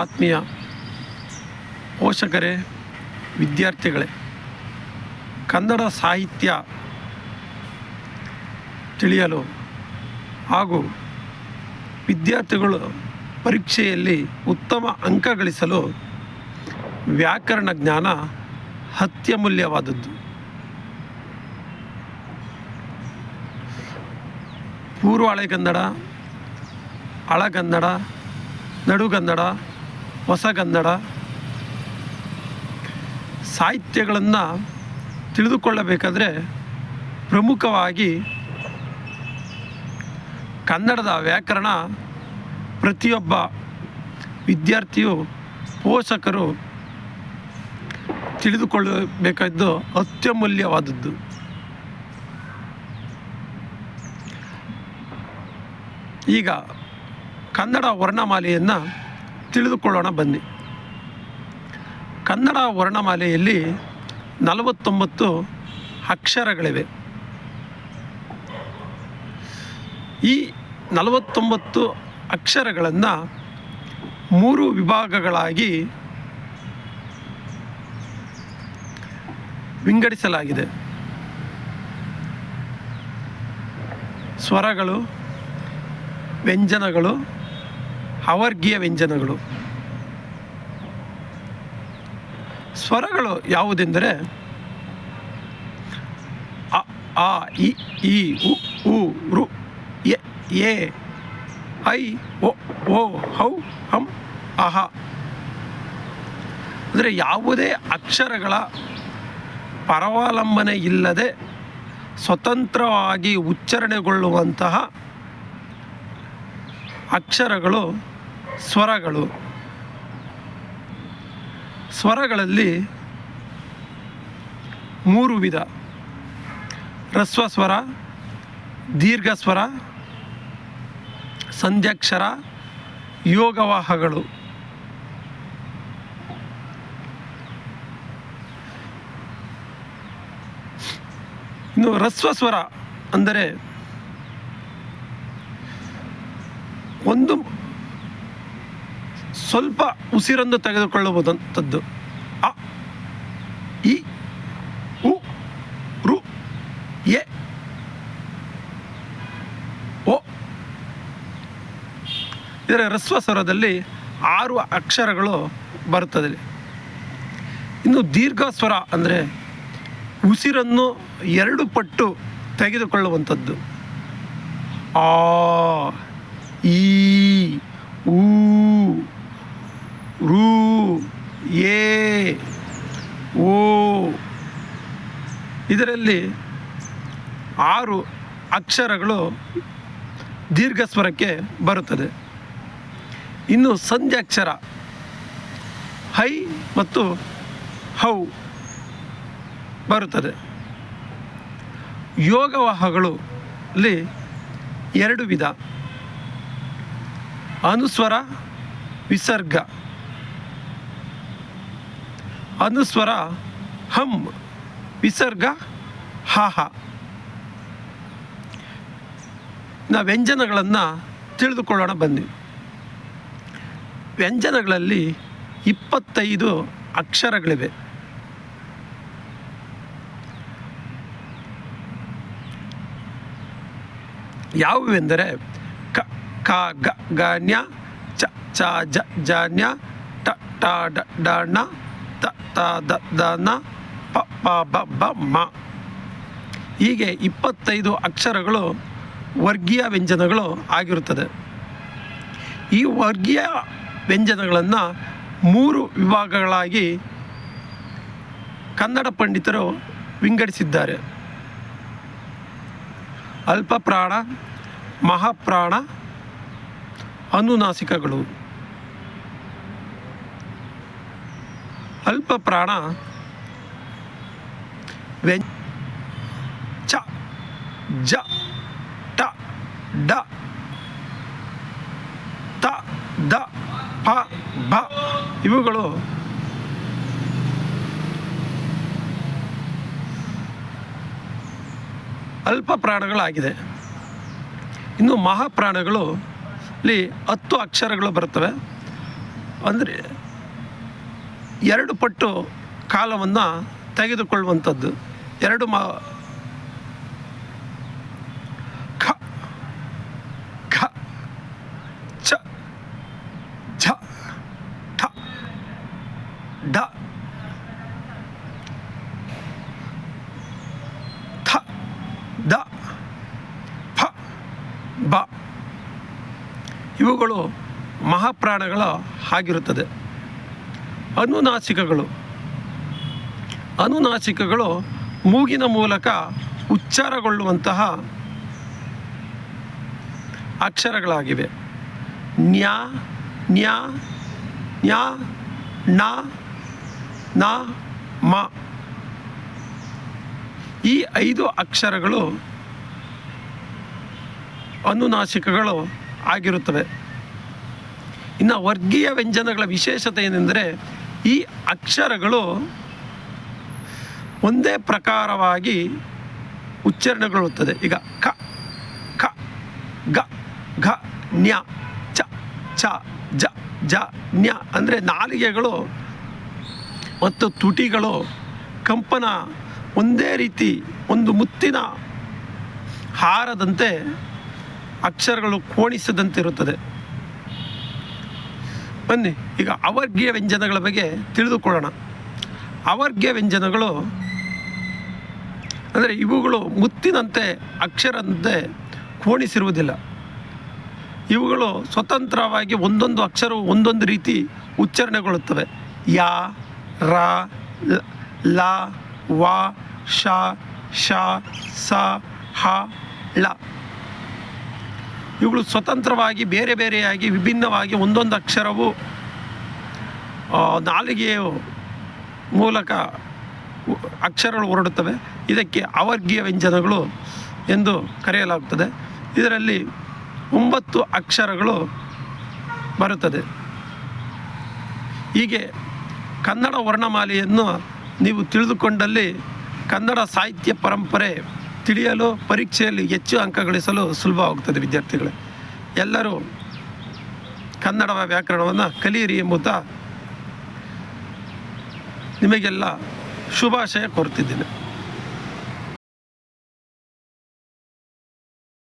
ಆತ್ಮೀಯ ಪೋಷಕರೇ, ವಿದ್ಯಾರ್ಥಿಗಳೇ, ಕನ್ನಡ ಸಾಹಿತ್ಯ ತಿಳಿಯಲು ಹಾಗೂ ವಿದ್ಯಾರ್ಥಿಗಳು ಪರೀಕ್ಷೆಯಲ್ಲಿ ಉತ್ತಮ ಅಂಕ ಗಳಿಸಲು ವ್ಯಾಕರಣ ಜ್ಞಾನ ಅತ್ಯಮೂಲ್ಯವಾದದ್ದು. ಪೂರ್ವ ಹಳೆಗನ್ನಡ ಹಳಗನ್ನಡ ನಡುಗನ್ನಡ ಹೊಸಗನ್ನಡ ಸಾಹಿತ್ಯಗಳನ್ನು ತಿಳಿದುಕೊಳ್ಳಬೇಕಾದ್ರೆ ಪ್ರಮುಖವಾಗಿ ಕನ್ನಡದ ವ್ಯಾಕರಣ ಪ್ರತಿಯೊಬ್ಬ ವಿದ್ಯಾರ್ಥಿಯು ಪೋಷಕರು ತಿಳಿದುಕೊಳ್ಳಬೇಕಾದ್ದು ಅತ್ಯಮೂಲ್ಯವಾದದ್ದು. ಈಗ ಕನ್ನಡ ವರ್ಣಮಾಲೆಯನ್ನು ತಿಳಿದುಕೊಳ್ಳೋಣ ಬನ್ನಿ. ಕನ್ನಡ ವರ್ಣಮಾಲೆಯಲ್ಲಿ ನಲವತ್ತೊಂಬತ್ತು ಅಕ್ಷರಗಳಿವೆ. ಈ ನಲವತ್ತೊಂಬತ್ತು ಅಕ್ಷರಗಳನ್ನು ಮೂರು ವಿಭಾಗಗಳಾಗಿ ವಿಂಗಡಿಸಲಾಗಿದೆ. ಸ್ವರಗಳು ವ್ಯಂಜನಗಳು ಅವರ್ಗೀಯ ವ್ಯಂಜನಗಳು. ಸ್ವರಗಳು ಯಾವುದೆಂದರೆ ಅ, ಆ, ಇ, ಈ, ಉ ಉ, ರು, ಎ ಎ, ಐ, ಒ ಓ ಹೌ, ಹಂ, ಅಹ. ಅಂದರೆ ಯಾವುದೇ ಅಕ್ಷರಗಳ ಪರಾವಲಂಬನೆ ಇಲ್ಲದೆ ಸ್ವತಂತ್ರವಾಗಿ ಉಚ್ಚಾರಣೆಗೊಳ್ಳುವಂತಹ ಅಕ್ಷರಗಳು ಸ್ವರಗಳು. ಸ್ವರಗಳಲ್ಲಿ ಮೂರು ವಿಧ. ಹ್ರಸ್ವ ಸ್ವರ ದೀರ್ಘ ಸ್ವರ ಸಂಧ್ಯಾಕ್ಷರ, ಯೋಗವಾಹಗಳು. ಇನ್ನು ಹ್ರಸ್ವ ಸ್ವರ ಅಂದರೆ ಒಂದು ಸ್ವಲ್ಪ ಉಸಿರನ್ನು ತೆಗೆದುಕೊಳ್ಳಬಹುದಂಥದ್ದು ಅ, ಇ, ಉ, ರು, ಎ ಓ ಇದರ ಹ್ರಸ್ವ ಸ್ವರದಲ್ಲಿ ಆರು ಅಕ್ಷರಗಳು ಬರುತ್ತದೆ. ಇನ್ನು ದೀರ್ಘ ಸ್ವರ ಅಂದರೆ ಉಸಿರನ್ನು ಎರಡು ಪಟ್ಟು ತೆಗೆದುಕೊಳ್ಳುವಂಥದ್ದು. ಆ, ಈ, ಊ ರು ಏ ಓ. ಇದರಲ್ಲಿ ಆರು ಅಕ್ಷರಗಳು ದೀರ್ಘ ಸ್ವರಕ್ಕೆ ಬರುತ್ತದೆ. ಇನ್ನು ಸಂಧ್ಯಾಕ್ಷರ ಹೈ ಮತ್ತು ಹೌ ಬರುತ್ತದೆ. ಯೋಗವಾಹಗಳು ಅಲ್ಲಿ ಎರಡು ವಿಧ. ಅನುಸ್ವರ, ವಿಸರ್ಗ. ಅನುಸ್ವರ, ಹಂ, ವಿಸರ್ಗ, ಹಾಹ. ನಾ ವ್ಯಂಜನಗಳನ್ನು ತಿಳಿದುಕೊಳ್ಳೋಣ ಬನ್ನಿ. ವ್ಯಂಜನಗಳಲ್ಲಿ ಇಪ್ಪತ್ತೈದು ಅಕ್ಷರಗಳಿವೆ. ಯಾವುವೆಂದರೆ ಕ ಕ, ಗ ಗ ಚ ಚ, ಜ ಜ, ನ್ಯ, ಟ ಟ, ಡ ಡ, ಣ ದ ದ ನ, ಪ ಪ, ಬ ಬ, ಮ. ಹೀಗೆ ಇಪ್ಪತ್ತೈದು ಅಕ್ಷರಗಳು ವರ್ಗೀಯ ವ್ಯಂಜನಗಳು ಆಗಿರುತ್ತದೆ. ಈ ವರ್ಗೀಯ ವ್ಯಂಜನಗಳನ್ನು ಮೂರು ವಿಭಾಗಗಳಾಗಿ ಕನ್ನಡ ಪಂಡಿತರು ವಿಂಗಡಿಸಿದ್ದಾರೆ. ಅಲ್ಪಪ್ರಾಣ, ಮಹಾಪ್ರಾಣ, ಅನುನಾಸಿಕಗಳು. ಅಲ್ಪ ಪ್ರಾಣ ಚ ಜ ಟ ಡ ತ ದ ಪ ಬ ಇವುಗಳು ಅಲ್ಪ ಪ್ರಾಣಗಳಾಗಿದೆ. ಇನ್ನು ಮಹಾಪ್ರಾಣಗಳು ಅಲ್ಲಿ ಹತ್ತು ಅಕ್ಷರಗಳು ಬರುತ್ತವೆ. ಅಂದರೆ ಎರಡು ಪಟ್ಟು ಕಾಲವನ್ನು ತೆಗೆದುಕೊಳ್ಳುವಂಥದ್ದು. ಎರಡು ಮಾ ಖ ಖ, ಚ ಠ, ಢ, ಥ ದ ಫ, ಬ. ಇವುಗಳು ಮಹಾಪ್ರಾಣಗಳ ಆಗಿರುತ್ತದೆ ಅನುನಾಸಿಕಗಳು. ಅನುನಾಸಿಕಗಳು ಮೂಗಿನ ಮೂಲಕ ಉಚ್ಚಾರಗೊಳ್ಳುವಂತಹ ಅಕ್ಷರಗಳಾಗಿವೆ. ನ್ಯಾ ನ್ಯಾ ನ್ಯಾ, ನ ನ, ಮ. ಈ ಐದು ಅಕ್ಷರಗಳು ಅನುನಾಸಿಕಗಳು ಆಗಿರುತ್ತವೆ. ಇನ್ನು ವರ್ಗೀಯ ವ್ಯಂಜನಗಳ ವಿಶೇಷತೆ ಏನೆಂದರೆ ಈ ಅಕ್ಷರಗಳು ಒಂದೇ ಪ್ರಕಾರವಾಗಿ ಉಚ್ಚಾರಣೆಗೊಳ್ಳುತ್ತದೆ. ಈಗ ಕ ಖ ಗ, ಘ, ನ್ಯ, ಚ ಚ, ಜ ಜ, ನ್ಯ ಅಂದರೆ ನಾಲಿಗೆಗಳು ಮತ್ತು ತುಟಿಗಳು ಕಂಪನ ಒಂದೇ ರೀತಿ ಒಂದು ಮುತ್ತಿನ ಹಾರದಂತೆ ಅಕ್ಷರಗಳು ಕೋಣಿಸದಂತೆ ಇರುತ್ತದೆ ಬನ್ನಿ ಈಗ ಅವರ್ಗೀಯ ವ್ಯಂಜನಗಳ ಬಗ್ಗೆ ತಿಳಿದುಕೊಳ್ಳೋಣ. ಅವರ್ಗೀಯ ವ್ಯಂಜನಗಳು ಅಂದರೆ ಇವುಗಳು ಮುತ್ತಿನಂತೆ ಅಕ್ಷರಂತೆ ಕೋಣಿಸಿರುವುದಿಲ್ಲ. ಇವುಗಳು ಸ್ವತಂತ್ರವಾಗಿ ಒಂದೊಂದು ಅಕ್ಷರವು ಒಂದೊಂದು ರೀತಿ ಉಚ್ಚಾರಣೆಗೊಳ್ಳುತ್ತವೆ. ಯಾ ರ ಲ, ವ ಶ ಶ ಸ ಹ ಳ. ಇವುಗಳು ಸ್ವತಂತ್ರವಾಗಿ, ಬೇರೆ ಬೇರೆಯಾಗಿ, ವಿಭಿನ್ನವಾಗಿ ಒಂದೊಂದು ಅಕ್ಷರವು ನಾಲಿಗೆಯ ಮೂಲಕ ಅಕ್ಷರಗಳು ಹೊರಡುತ್ತವೆ. ಇದಕ್ಕೆ ಅವರ್ಗೀಯ ವ್ಯಂಜನಗಳು ಎಂದು ಕರೆಯಲಾಗುತ್ತದೆ. ಇದರಲ್ಲಿ ಒಂಬತ್ತು ಅಕ್ಷರಗಳು ಬರುತ್ತದೆ. ಹೀಗೆ ಕನ್ನಡ ವರ್ಣಮಾಲೆಯನ್ನು ನೀವು ತಿಳಿದುಕೊಂಡಲ್ಲಿ ಕನ್ನಡ ಸಾಹಿತ್ಯ ಪರಂಪರೆ ತಿಳಿಯಲು, ಪರೀಕ್ಷೆಯಲ್ಲಿ ಹೆಚ್ಚು ಅಂಕ ಗಳಿಸಲು ಸುಲಭವಾಗುತ್ತದೆ ವಿದ್ಯಾರ್ಥಿಗಳೇ. ಎಲ್ಲರೂ ಕನ್ನಡ ವ್ಯಾಕರಣವನ್ನು ಕಲಿಯಿರಿ ಎಂಬುತ್ತಾ ನಿಮಗೆಲ್ಲ ಶುಭಾಶಯ ಕೋರುತ್ತಿದ್ದೇನೆ.